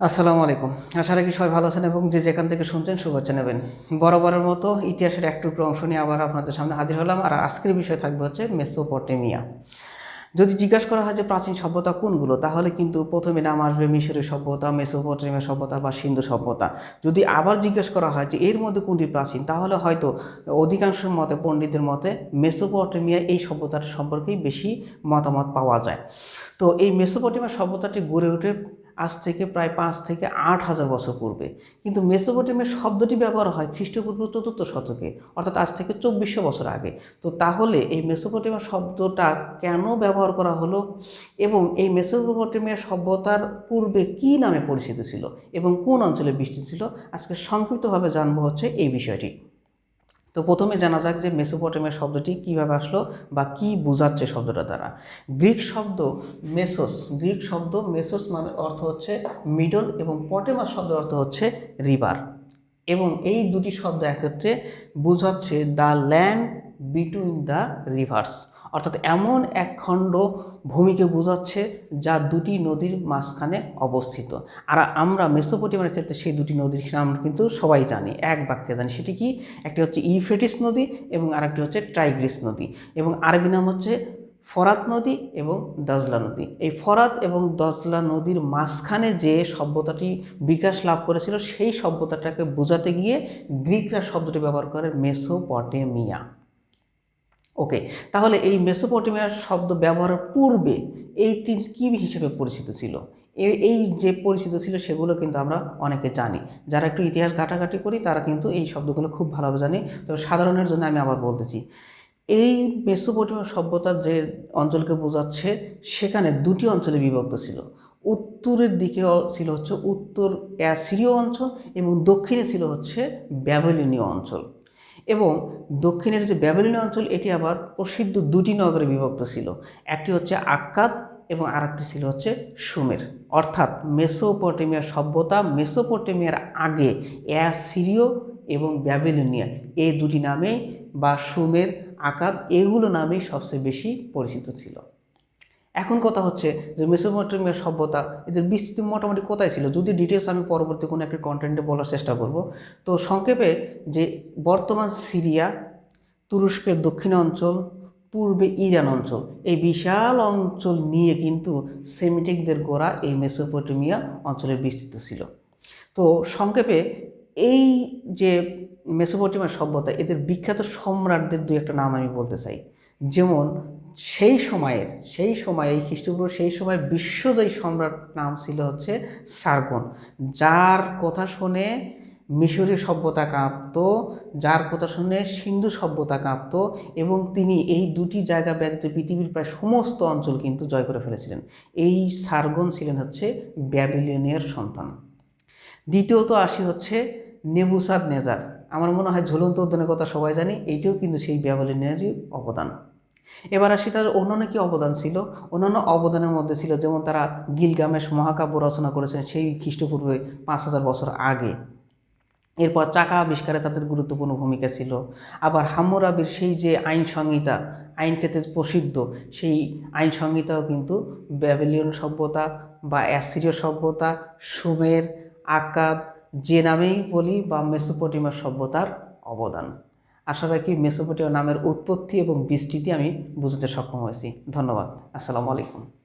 আসসালামু আলাইকুম। আশা রাখি সবাই ভালো আছেন এবং যে যেখান থেকে শুনছেন শুভেচ্ছা নেবেন। বরাবরের মতো ইতিহাসের একটু একটু অংশ নিয়ে আবার আপনাদের সামনে হাজির হলাম। আর আজকের বিষয় থাকবে হচ্ছে মেসোপটেমিয়া। যদি জিজ্ঞাসা করা হয় যে প্রাচীন সভ্যতা কোনগুলো, তাহলে কিন্তু প্রথমে নাম আসবে মিশরের সভ্যতা, মেসোপটেমিয়া সভ্যতা বা সিন্ধু সভ্যতা। যদি আবার জিজ্ঞেস করা হয় যে এর মধ্যে কোনটি প্রাচীন, তাহলে হয়তো অধিকাংশ মতে, পণ্ডিতদের মতে মেসোপটেমিয়া এই সভ্যতার সম্পর্কেই বেশি মতামত পাওয়া যায়। তো এই মেসোপটেমিয়া সভ্যতাটি গড়ে ওঠে আজ থেকে প্রায় পাঁচ থেকে আট হাজার বছর পূর্বে। কিন্তু মেসোপটেমিয়া শব্দটি ব্যবহার হয় খ্রিস্টপূর্ব চতুর্থ শতকে, অর্থাৎ আজ থেকে চব্বিশশো বছর আগে। তো তাহলে এই মেসোপটেমিয়া শব্দটা কেন ব্যবহার করা হলো এবং এই মেসোপটেমিয়া সভ্যতার পূর্বে কী নামে পরিচিত ছিল এবং কোন অঞ্চলে বৃষ্টি ছিল? আজকে সংক্ষিপ্তভাবে জানব হচ্ছে এই বিষয়টি। তো প্রথমে জানা যাক যে মেসোপটেমিয়া শব্দটি কীভাবে আসলো বা কি বোঝাচ্ছে শব্দটা দ্বারা। গ্রিক শব্দ মেসোস, গ্রিক শব্দ মেসোস মানে অর্থ হচ্ছে মিডল এবং পটেমাস শব্দের অর্থ হচ্ছে রিভার। এবং এই দুটি শব্দ একত্রে বোঝাচ্ছে the land between the rivers. অর্থাৎ এমন এক খণ্ড ভূমিকে বোঝাচ্ছে যা দুটি নদীর মাঝখানে অবস্থিত। আর আমরা মেসোপটেমিয়ার ক্ষেত্রে সেই দুটি নদীর নাম কিন্তু সবাই জানি। এক বাক্যে জানি। সেটি কি? একটি হচ্ছে ইউফ্রেটিস নদী এবং আরেকটি হচ্ছে ট্রাইগ্রিস নদী এবং আরবি নাম হচ্ছে ফরাত নদী এবং দজলা নদী। এই ফরাত এবং দজলা নদীর মাঝখানে যে সভ্যতাটি বিকাশ লাভ করেছিল, সেই সভ্যতাটাকে বোঝাতে গিয়ে গ্রিকরা শব্দটি ব্যবহার করে মেসোপটেমিয়া। ওকে, তাহলে এই মেসোপটেমিয়ার শব্দ ব্যবহারের পূর্বে এই তিন কী হিসেবে পরিচিত ছিল? এই যে পরিচিত ছিল সেগুলো কিন্তু আমরা অনেকে জানি। যারা একটু ইতিহাস ঘাটাঘাটি করি, তারা কিন্তু এই শব্দগুলো খুব ভালোভাবে জানি। তবে সাধারণের জন্য আমি আবার বলতেছি, এই মেসোপটেমিয়া সভ্যতার যে অঞ্চলকে বোঝাচ্ছে, সেখানে দুটি অঞ্চলে বিভক্ত ছিল। উত্তরের দিকে ছিল হচ্ছে উত্তর অ্যাসিরীয় অঞ্চল এবং দক্ষিণে ছিল হচ্ছে ব্যাবিলনীয় অঞ্চল। এবং দক্ষিণের যে ব্যাবিলনীয় অঞ্চল, এটি আবার প্রসিদ্ধ দুটি নগরে বিভক্ত ছিল। একটি হচ্ছে আক্কাদ এবং আরেকটি ছিল হচ্ছে সুমের। অর্থাৎ মেসোপটেমিয়ার সভ্যতা, মেসোপটেমিয়ার আগে অ্যাসিরীয় এবং ব্যাবিলনিয়া, এই দুটি নামে বা সুমের আকাদ এগুলো নামেই সবচেয়ে বেশি পরিচিত ছিল। এখন কথা হচ্ছে যে মেসোপটেমিয়া সভ্যতা, এদের বিস্তৃতি মোটামুটি কোথায় ছিল? যদি ডিটেলস আমি পরবর্তী কোনো একটি কন্টেন্টে বলার চেষ্টা করব। তো সংক্ষেপে যে বর্তমান সিরিয়া, তুরস্কের দক্ষিণ অঞ্চল পূর্বে ইরান অঞ্চল, এই বিশাল অঞ্চল নিয়ে কিন্তু সেমিটিকদের গোড়া এই মেসোপটেমিয়া অঞ্চলে বিস্তৃত ছিল। তো সংক্ষেপে এই যে মেসোপটেমিয়া সভ্যতা, এদের বিখ্যাত সম্রাটদের দুই একটা নাম আমি বলতে চাই। যেমন সেই সময়ের সেই সময়ে, এই খ্রিস্টপূর্ব সেই সময় বিশ্বজয়ী সম্রাট নাম ছিল হচ্ছে সার্গন। যার কথা শুনে মিশরীয় সভ্যতা কাঁপত, যার কথা শুনে সিন্ধু সভ্যতা কাঁপত এবং তিনি এই দুটি জায়গা ব্যতীত পৃথিবীর প্রায় সমস্ত অঞ্চল কিন্তু জয় করে ফেলেছিলেন। এই সার্গন ছিলেন হচ্ছে ব্যাবিলিয়নের সন্তান। দ্বিতীয়ত আসি হচ্ছে নেবুসাদ নেজার আমার মনে হয় ঝুলন্ত উদ্যানের কথা সবাই জানি, এইটিও কিন্তু সেই ব্যাবিলিয়নেরই অবদান। এবার আসি তার অন্যান্য কী অবদান ছিল? অন্যান্য অবদানের মধ্যে ছিল যেমন তারা গিলগামেশ মহাকাব্য রচনা করেছেন সেই খ্রিস্টপূর্বে পাঁচ হাজার বছর আগে। এরপর চাকা আবিষ্কারে তাদের গুরুত্বপূর্ণ ভূমিকা ছিল। আবার হাম্মুরাবির সেই যে আইন সংহিতা, আইন ক্ষেত্রে প্রসিদ্ধ, সেই আইন সংহিতাও কিন্তু ব্যাবিলিয়ন সভ্যতা বা অ্যাসিরীয় সভ্যতা, সুমের আকাদ যে নামেই বলি বা মেসোপটেমিয়া সভ্যতার অবদান। আশা রাখি মেসোপটেমিয়া নামের উৎপত্তি এবং বিস্তৃতি আমি বুঝতে সক্ষম হয়েছি। ধন্যবাদ। আসসালামু আলাইকুম।